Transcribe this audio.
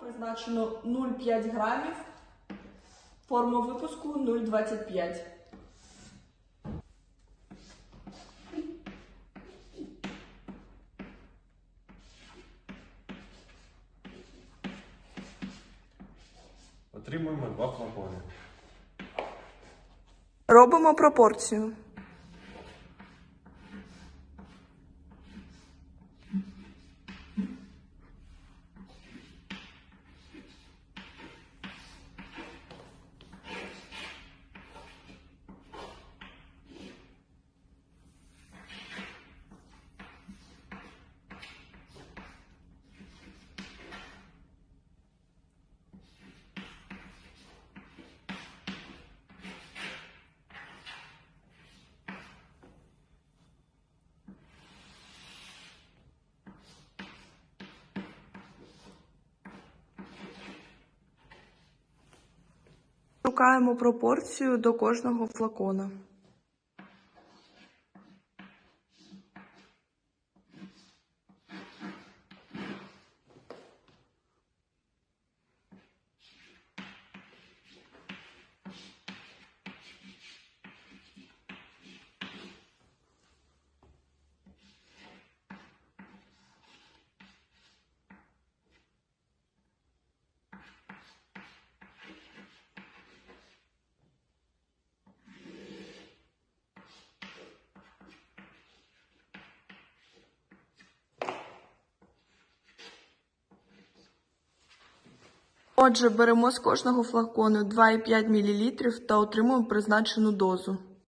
призначено 0,5 грамів. Форма випуску 0,25. Отримуємо два флакони. Робимо пропорцію. Шукаємо пропорцію до кожного флакона. Отже, беремо з кожного флакону 2,5 мл та отримуємо призначену дозу.